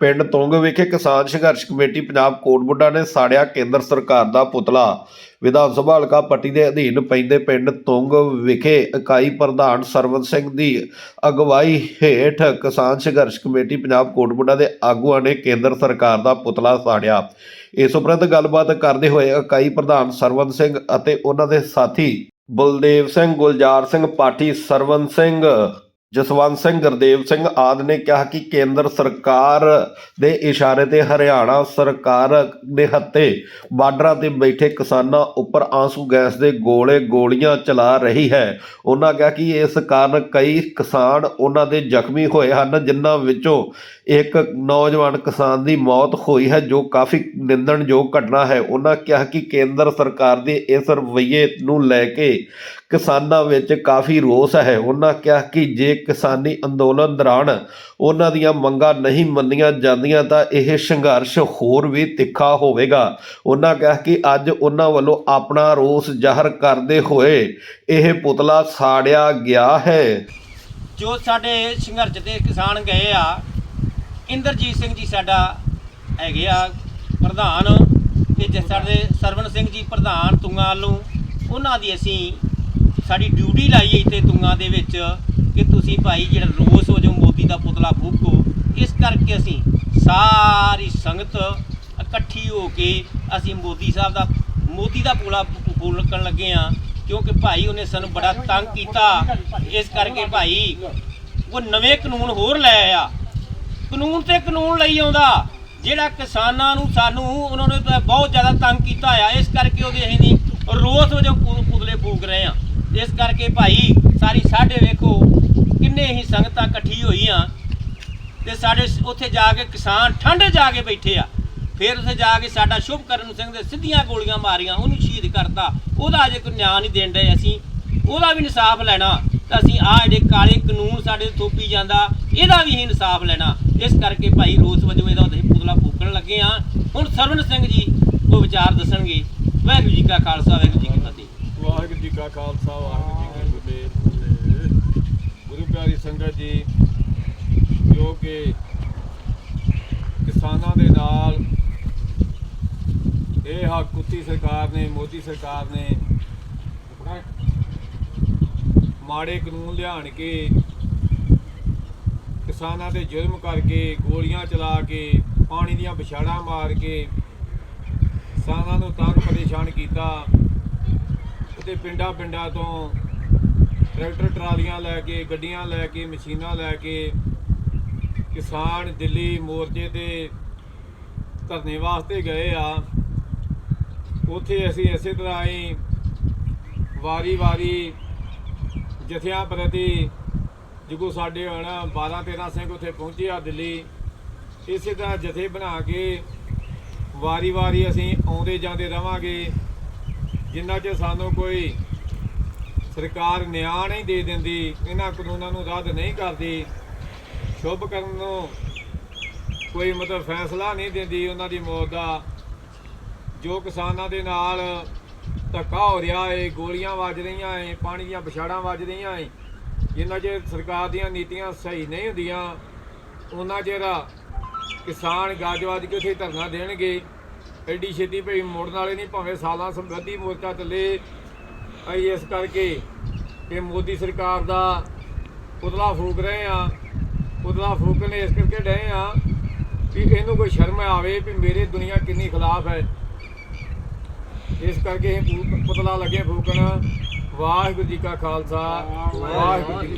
ਪਿੰਡ ਤੁੰਗ ਵਿਖੇ ਕਿਸਾਨ ਸੰਘਰਸ਼ ਕਮੇਟੀ ਪੰਜਾਬ ਕੋਟਬੁੱਡਾ ਨੇ ਸਾੜਿਆ ਕੇਂਦਰ ਸਰਕਾਰ ਦਾ ਪੁਤਲਾ। ਵਿਧਾਨ ਸਭਾ ਹਲਕਾ ਪੱਟੀ ਦੇ ਅਧੀਨ ਪੈਂਦੇ ਪਿੰਡ ਤੁੰਗ ਵਿਖੇ ਇਕਾਈ ਪ੍ਰਧਾਨ ਸਰਵਨ ਸਿੰਘ ਦੀ ਅਗਵਾਈ ਹੇਠ ਕਿਸਾਨ ਸੰਘਰਸ਼ ਕਮੇਟੀ ਪੰਜਾਬ ਕੋਟਬੁੱਡਾ ਦੇ ਆਗੂਆਂ ਨੇ ਕੇਂਦਰ ਸਰਕਾਰ ਦਾ ਪੁਤਲਾ ਸਾੜਿਆ। ਇਸ ਉਪਰੰਤ ਗੱਲਬਾਤ ਕਰਦੇ ਹੋਏ ਇਕਾਈ ਪ੍ਰਧਾਨ ਸਰਵਨ ਸਿੰਘ ਅਤੇ ਉਹਨਾਂ ਦੇ ਸਾਥੀ ਬਲਦੇਵ ਸਿੰਘ, ਗੁਲਜ਼ਾਰ ਸਿੰਘ, ਪਾਠੀ ਸਰਵਨ ਸਿੰਘ ਜਸਵੰਤ ਸਿੰਘ, ਗੁਰਦੇਵ ਸਿੰਘ ਆਦਿ ਨੇ ਕਿਹਾ ਕਿ ਕੇਂਦਰ ਸਰਕਾਰ ਦੇ ਇਸ਼ਾਰੇ ਤੇ ਹਰਿਆਣਾ ਸਰਕਾਰ ਦੇ ਹੱਥੇ ਬਾਰਡਰਾਂ ਤੇ ਬੈਠੇ ਕਿਸਾਨਾਂ ਉੱਪਰ ਆਂਸੂ ਗੈਸ ਦੇ ਗੋਲੇ ਗੋਲੀਆਂ ਚਲਾ ਰਹੀ ਹੈ। ਉਹਨਾਂ ਕਿਹਾ ਕਿ ਇਸ ਕਾਰਨ ਕਈ ਕਿਸਾਨ ਉਹਨਾਂ ਦੇ ਜ਼ਖਮੀ ਹੋਏ ਹਨ, ਜਿਨ੍ਹਾਂ ਵਿੱਚੋਂ ਇੱਕ ਨੌਜਵਾਨ ਕਿਸਾਨ ਦੀ ਮੌਤ ਹੋਈ ਹੈ, ਜੋ ਕਾਫੀ ਨਿੰਦਣਯੋਗ ਘਟਨਾ ਹੈ। ਉਹਨਾਂ ਕਿਹਾ ਕਿ ਕੇਂਦਰ ਸਰਕਾਰ ਦੇ ਇਸ ਰਵੱਈਏ ਨੂੰ ਲੈ ਕੇ ਕਿਸਾਨਾਂ ਵਿੱਚ ਕਾਫੀ ਰੋਸ ਹੈ। ਉਹਨਾਂ ਕਿਹਾ ਕਿ ਜੇ ਕਿਸਾਨੀ ਅੰਦੋਲਨ ਦੌਰਾਨ ਉਹਨਾਂ ਦੀਆਂ ਮੰਗਾਂ ਨਹੀਂ ਮੰਨੀਆਂ ਜਾਂਦੀਆਂ ਤਾਂ ਇਹ ਸੰਘਰਸ਼ ਹੋਰ ਵੀ ਤਿੱਖਾ ਹੋਵੇਗਾ। ਉਹਨਾਂ ਕਿਹਾ ਕਿ ਅੱਜ ਉਹਨਾਂ ਵੱਲੋਂ ਆਪਣਾ ਰੋਸ ਜ਼ਾਹਰ ਕਰਦੇ ਹੋਏ ਇਹ ਪੁਤਲਾ ਸਾੜਿਆ ਗਿਆ ਹੈ। ਜੋ ਸਾਡੇ ਸੰਘਰਸ਼ ਦੇ ਕਿਸਾਨ ਗਏ ਆ, ਇੰਦਰਜੀਤ ਸਿੰਘ ਜੀ ਸਾਡਾ ਹੈਗੇ ਆ ਪ੍ਰਧਾਨ ਤੇ ਜੇ ਸਾਡੇ ਸਰਵਨ ਸਿੰਘ ਜੀ ਪ੍ਰਧਾਨ ਤੁੰਗਾ ਵੱਲੋਂ, ਉਹਨਾਂ ਦੀ ਅਸੀਂ ਸਾਡੀ ਡਿਊਟੀ ਲਾਈ ਇੱਥੇ ਤੁੰਗਾ ਦੇ ਵਿੱਚ। ਕਿ ਤੁਸੀਂ ਭਾਈ ਜਿਹੜਾ ਰੋਸ ਹੋ ਜੋ ਮੋਦੀ ਦਾ ਪੁਤਲਾ ਫੂਕੋ, ਇਸ ਕਰਕੇ ਅਸੀਂ ਸਾਰੀ ਸੰਗਤ ਇਕੱਠੀ ਹੋ ਕੇ ਅਸੀਂ ਮੋਦੀ ਸਾਹਿਬ ਦਾ, ਮੋਦੀ ਦਾ ਪੁਤਲਾ ਫੂਕਣ ਲੱਗੇ ਆ ਕਿਉਂਕਿ ਭਾਈ ਉਹਨੇ ਸਾਨੂੰ ਬੜਾ ਤੰਗ ਕੀਤਾ। ਇਸ ਕਰਕੇ ਭਾਈ ਉਹ ਨਵੇਂ ਕਾਨੂੰਨ ਹੋਰ ਲੈ ਆਇਆ। ਕਾਨੂੰਨ ਤੇ ਕਾਨੂੰਨ ਲਈ ਆਉਂਦਾ। ਜਿਹੜਾ ਕਿਸਾਨਾਂ ਨੂੰ ਸਾਨੂੰ ਉਹਨਾਂ ਨੇ ਬਹੁਤ ਜ਼ਿਆਦਾ ਤੰਗ ਕੀਤਾ ਆ, ਇਸ ਕਰਕੇ ਉਹਦੇ ਅਸੀਂ ਰੋਸ ਵਜੋਂ ਪੁ- ਪੁਤਲੇ ਫੂਕ ਰਹੇ ਆ ਇਸ ਕਰਕੇ ਭਾਈ ਸਾਰੀ ਸਾਡੇ ਵੇਖੋ ਕਿੰਨੇ ਹੀ ਸੰਗਤਾਂ ਇਕੱਠੀ ਹੋਈਆਂ ਤੇ ਸਾਡੇ ਉੱਥੇ ਜਾ ਕੇ ਕਿਸਾਨ ਠੰਡ ਜਾ ਕੇ ਬੈਠੇ ਆ। ਫਿਰ ਉੱਥੇ ਜਾ ਕੇ ਸਾਡਾ ਸ਼ੁਭਕਰਨ ਸਿੰਘ ਦੇ ਸਿੱਧੀਆਂ ਗੋਲੀਆਂ ਮਾਰੀਆਂ, ਉਹਨੂੰ ਸ਼ਹੀਦ ਕਰਤਾ। ਉਹਦਾ ਅਜੇ ਕੋਈ ਨਿਆਂ ਨਹੀਂ ਦੇਣ ਡਏ ਅਸੀਂ। ਉਹਦਾ ਵੀ ਇਨਸਾਫ ਲੈਣਾ ਤਾਂ ਅਸੀਂ ਆ ਜਿਹੜੇ ਕਾਲੇ ਕਾਨੂੰਨ ਸਾਡੇ ਥੋਪੀ ਜਾਂਦਾ, ਇਹਦਾ ਵੀ ਇਨਸਾਫ ਲੈਣਾ। ਇਸ ਕਰਕੇ ਭਾਈ ਰੋਸ ਵਜੋਂ ਇਹਦਾ ਉਹਦੇ ਪੁਤਲਾ ਫੂਕਣ ਲੱਗੇ ਆ। ਹੁਣ ਸਰਵਨ ਸਿੰਘ ਜੀ ਉਹ ਵਿਚਾਰ ਦੱਸਣਗੇ। ਵਾਹਿਗੁਰੂ ਜੀ ਕਾ ਖਾਲਸਾ, ਵਾਹਿਗੁਰੂ ਜੀ ਕੀ ਫਤਿਹ ਵਾਹਿਗੁਰੂ ਜੀ ਕਾ ਖਾਲਸਾ ਵਾਹਿਗੁਰੂ ਜੀ ਕੀ ਫਤਿਹ। ਗੁਰੂ ਪਿਆਰੀ ਸੰਗਤ ਜੀ, ਜੋ ਕਿ ਕਿਸਾਨਾਂ ਦੇ ਨਾਲ ਇਹ ਹੱਕ ਕੁੱਤੀ ਸਰਕਾਰ ਨੇ, ਮੋਦੀ ਸਰਕਾਰ ਨੇ ਮਾੜੇ ਕਾਨੂੰਨ ਲਿਆਣ ਕੇ, ਕਿਸਾਨਾਂ ਦੇ ਜ਼ੁਲਮ ਕਰਕੇ, ਗੋਲੀਆਂ ਚਲਾ ਕੇ, ਪਾਣੀ ਦੀਆਂ ਵਿਛਾੜਾਂ ਮਾਰ ਕੇ ਕਿਸਾਨਾਂ ਨੂੰ ਤੰਗ ਪਰੇਸ਼ਾਨ ਕੀਤਾ। ਤੇ ਪਿੰਡਾਂ ਪਿੰਡਾਂ ਤੋਂ ਟਰੈਕਟਰ ਟਰਾਲੀਆਂ ਲੈ ਕੇ, ਗੱਡੀਆਂ ਲੈ ਕੇ, ਮਸ਼ੀਨਾਂ ਲੈ ਕੇ ਕਿਸਾਨ ਦਿੱਲੀ ਮੋਰਚੇ ਤੇ ਧਰਨੇ ਵਾਸਤੇ ਗਏ ਆ। ਉੱਥੇ ਅਸੀਂ ਇਸੇ ਤਰ੍ਹਾਂ ਹੀ ਵਾਰੀ-ਵਾਰੀ ਜਥਿਆਂ ਪ੍ਰਤੀ ਜਿਗੋ ਸਾਡੇ ਹੁਣ 12 13 ਸਿੰਘ ਉੱਥੇ ਪਹੁੰਚੇ ਆ ਦਿੱਲੀ, ਇਸੇ ਤਰ੍ਹਾਂ ਜਥੇ ਬਣਾ ਕੇ ਵਾਰੀ-ਵਾਰੀ ਅਸੀਂ ਆਉਂਦੇ ਜਾਂਦੇ ਰਵਾਂਗੇ। ਜਿੰਨਾ ਚਿਰ ਸਾਨੂੰ ਕੋਈ ਸਰਕਾਰ ਨਿਆਂ ਨਹੀਂ ਦੇ ਦਿੰਦੀ, ਇਹਨਾਂ ਕਾਨੂੰਨਾਂ ਨੂੰ ਰੱਦ ਨਹੀਂ ਕਰਦੀ, ਸ਼ੁਭ ਕਰਨ ਨੂੰ ਕੋਈ ਮਤਲਬ ਫੈਸਲਾ ਨਹੀਂ ਦਿੰਦੀ ਉਹਨਾਂ ਦੀ ਮੌਤ ਦਾ, ਜੋ ਕਿਸਾਨਾਂ ਦੇ ਨਾਲ ਧੱਕਾ ਹੋ ਰਿਹਾ ਏ, ਗੋਲੀਆਂ ਵੱਜ ਰਹੀਆਂ ਏ, ਪਾਣੀ ਦੀਆਂ ਵਿਛਾੜਾਂ ਵੱਜ ਰਹੀਆਂ ਏ, ਜਿੰਨਾ ਚਿਰ ਸਰਕਾਰ ਦੀਆਂ ਨੀਤੀਆਂ ਸਹੀ ਨਹੀਂ ਹੁੰਦੀਆਂ, ਉਹਨਾਂ ਚਿਰ ਕਿਸਾਨ ਗੱਜ-ਵੱਜ ਕੇ ਉੱਥੇ ਧਰਨਾ ਦੇਣਗੇ ਐਡੀ ਛੇਤੀ ਭਈ ਮੁੜਨ ਵਾਲੇ ਨਹੀਂ, ਭਾਵੇਂ ਸਾਲਾਂ ਸੰਬੰਧੀ ਮੋਰਚਾ ਚੱਲੇ। ਅਸੀਂ ਇਸ ਕਰਕੇ ਕਿ ਮੋਦੀ ਸਰਕਾਰ ਦਾ ਪੁਤਲਾ ਫੂਕ ਰਹੇ ਆ ਪੁਤਲਾ ਫੂਕਣੇ ਇਸ ਕਰਕੇ ਡਏ ਆ ਵੀ ਇਹਨੂੰ ਕੋਈ ਸ਼ਰਮ ਆਵੇ ਵੀ ਮੇਰੇ ਦੁਨੀਆ ਕਿੰਨੀ ਖਿਲਾਫ ਹੈ। ਇਸ ਕਰਕੇ ਇਹ ਪੁਤਲਾ ਲੱਗੇ ਫੂਕਣ। ਵਾਹਿਗੁਰੂ ਜੀ ਕਾ ਖਾਲਸਾ, ਵਾਹਿਗੁਰੂ ਜੀ